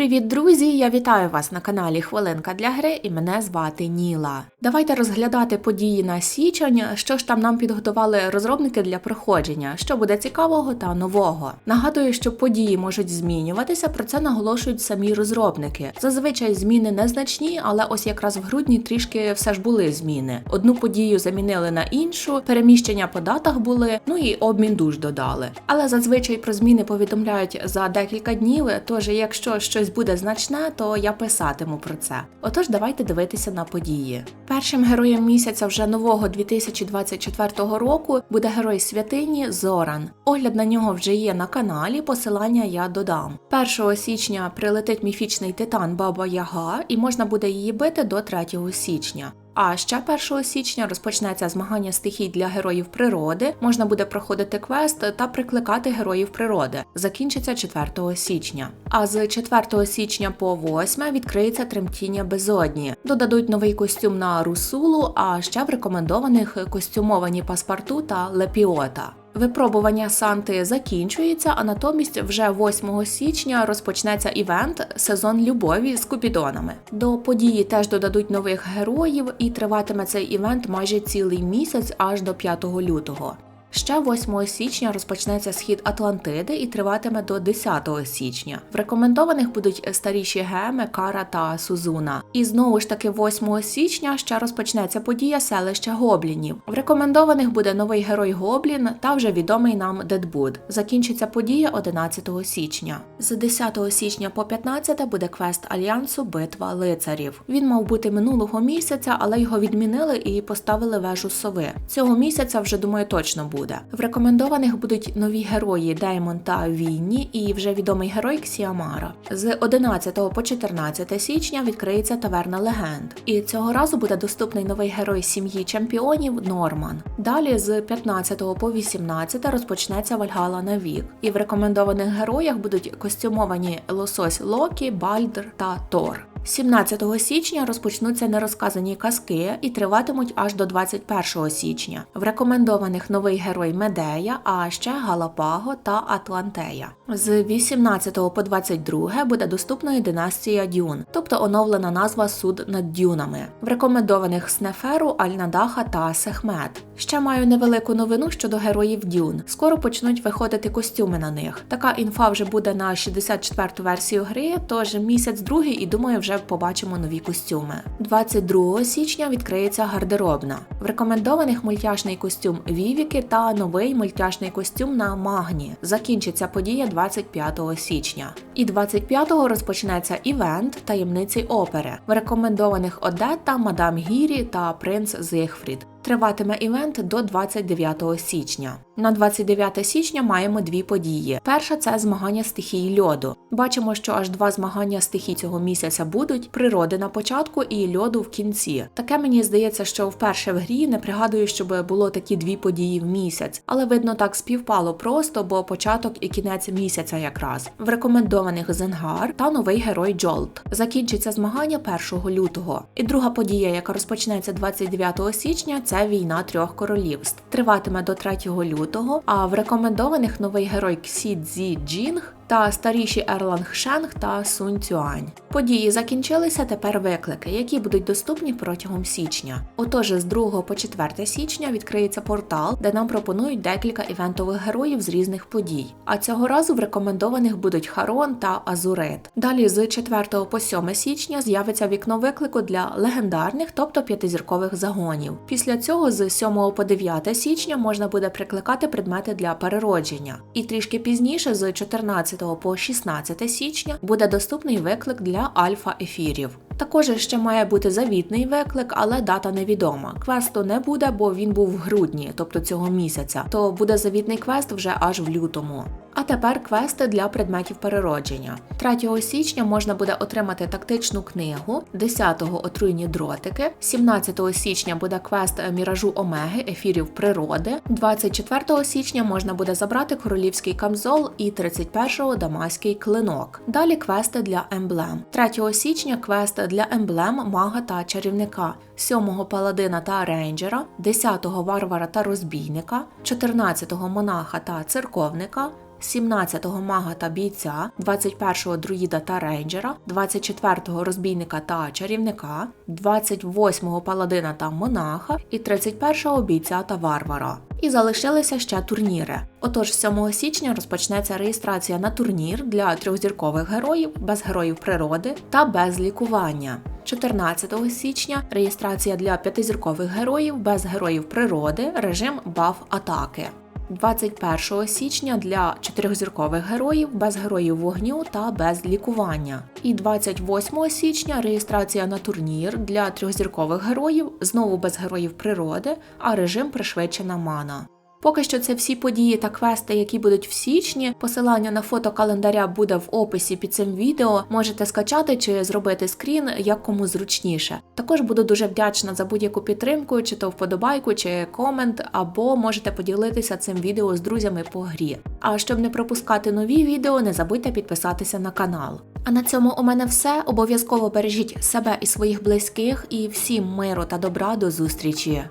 Привіт, друзі! Я вітаю вас на каналі Хвилинка для гри і мене звати Ніла. Давайте розглядати події на січень, що ж там нам підготували розробники для проходження, що буде цікавого та нового. Нагадую, що події можуть змінюватися, про це наголошують самі розробники. Зазвичай зміни незначні, але ось якраз в грудні трішки все ж були зміни. Одну подію замінили на іншу, переміщення по датах були, ну і обмін душ додали. Але зазвичай про зміни повідомляють за декілька днів, тож якщо щось буде значне, то я писатиму про це. Отож, давайте дивитися на події. Першим героєм місяця вже нового 2024 року буде герой святині Зоран. Огляд на нього вже є на каналі, посилання я додам. 1 січня прилетить міфічний титан Баба Яга, і можна буде її бити до 3 січня. А ще 1 січня розпочнеться змагання стихій для героїв природи. Можна буде проходити квест та прикликати героїв природи. Закінчиться 4 січня. А з 4 січня по 8 відкриється тремтіння безодні. Додадуть новий костюм на Русулу, а ще в рекомендованих костюмовані паспорту та лепіота. Випробування Санти закінчується, а натомість вже 8 січня розпочнеться івент Сезон любові з купідонами. До події теж додадуть нових героїв, і триватиме цей івент майже цілий місяць аж до 5 лютого. Ще 8 січня розпочнеться схід Атлантиди і триватиме до 10 січня. В рекомендованих будуть старіші геми, Кара та Сузуна. І знову ж таки 8 січня ще розпочнеться подія селища Гоблінів. В рекомендованих буде новий герой Гоблін та вже відомий нам Дедбуд. Закінчиться подія 11 січня. З 10 січня по 15 буде квест Альянсу Битва лицарів. Він мав бути минулого місяця, але його відмінили і поставили вежу сови. Цього місяця вже думаю точно буде буде. В рекомендованих будуть нові герої Деймон та Вінні і вже відомий герой Ксіамара. З 11 по 14 січня відкриється таверна легенд. І цього разу буде доступний новий герой сім'ї чемпіонів Норман. Далі з 15 по 18 розпочнеться Вальгала на вік. І в рекомендованих героях будуть костюмовані лосось Локі, Бальдр та Тор. 17 січня розпочнуться нерозказані казки і триватимуть аж до 21 січня. В рекомендованих новий герой Медея, а ще Галапаго та Атлантея. З 18 по 22 буде доступною династія Дюн, тобто оновлена назва суд над дюнами. В рекомендованих Снеферу, Альнадаха та Сехмет. Ще маю невелику новину щодо героїв Дюн. Скоро почнуть виходити костюми на них. Така інфа вже буде на 64-ту версію гри, тож місяць другий і думаю, вже побачимо нові костюми. 22 січня відкриється гардеробна. В рекомендованих мультяшний костюм Вівіки та новий мультяшний костюм на Магні. Закінчиться подія 25 січня. І 25-го розпочнеться івент таємниці опери. В рекомендованих Одетта, Мадам Гірі та Принц Зигфрід. Триватиме івент до 29 січня. На 29 січня маємо дві події. Перша це змагання стихії льоду. Бачимо, що аж два змагання стихій цього місяця будуть природи на початку і льоду в кінці. Таке мені здається, що вперше в грі не пригадую, щоб було такі дві події в місяць, але видно так співпало просто, бо початок і кінець місяця якраз. В рекомендованих Зенгар та новий герой Джолт. Закінчиться змагання 1 лютого. І друга подія, яка розпочнеться 29 січня це війна трьох королівств. Триватиме до 3 лютого, а в рекомендованих новий герой Ксі Цзі Джінг та старіші Ерланг Шенг та Сунь Цюань. Події закінчилися, тепер виклики, які будуть доступні протягом січня. Отож, з 2 по 4 січня відкриється портал, де нам пропонують декілька івентових героїв з різних подій. А цього разу в рекомендованих будуть Харон та Азурит. Далі з 4 по 7 січня з'явиться вікно виклику для легендарних, тобто п'ятизіркових загонів. Після цього з 7 по 9 січня можна буде прикликати предмети для переродження. І трішки пізніше, з 14 по 16 січня, буде доступний виклик для альфа-ефірів. Також ще має бути завітний виклик, але дата невідома. Квесту не буде, бо він був в грудні, тобто цього місяця. То буде завітний квест вже аж в лютому. А тепер квести для предметів переродження. 3 січня можна буде отримати тактичну книгу, 10-го отруйні дротики, 17 січня буде квест міражу Омеги, ефірів природи, 24 січня можна буде забрати королівський камзол і 31-го дамаський клинок. Далі квести для емблем. 3 січня квест для емблем мага та чарівника, 7-го паладина та рейнджера, 10-го варвара та розбійника, 14-го монаха та церковника. 17-го мага та бійця, 21-го друїда та рейнджера, 24-го розбійника та чарівника, 28-го паладина та монаха і 31-го бійця та варвара. І залишилися ще турніри. Отож, 7 січня розпочнеться реєстрація на турнір для трьохзіркових героїв без героїв природи та без лікування. 14 січня реєстрація для п'ятизіркових героїв без героїв природи, режим баф атаки. 21 січня для чотирьохзіркових героїв без героїв вогню та без лікування. І 28 січня реєстрація на турнір для трьохзіркових героїв знову без героїв природи, а режим пришвидшена мана. Поки що це всі події та квести, які будуть в січні. Посилання на фото календаря буде в описі під цим відео. Можете скачати чи зробити скрін, як кому зручніше. Також буду дуже вдячна за будь-яку підтримку, чи то вподобайку, чи комент, або можете поділитися цим відео з друзями по грі. А щоб не пропускати нові відео, не забудьте підписатися на канал. А на цьому у мене все. Обов'язково бережіть себе і своїх близьких, і всім миру та добра до зустрічі.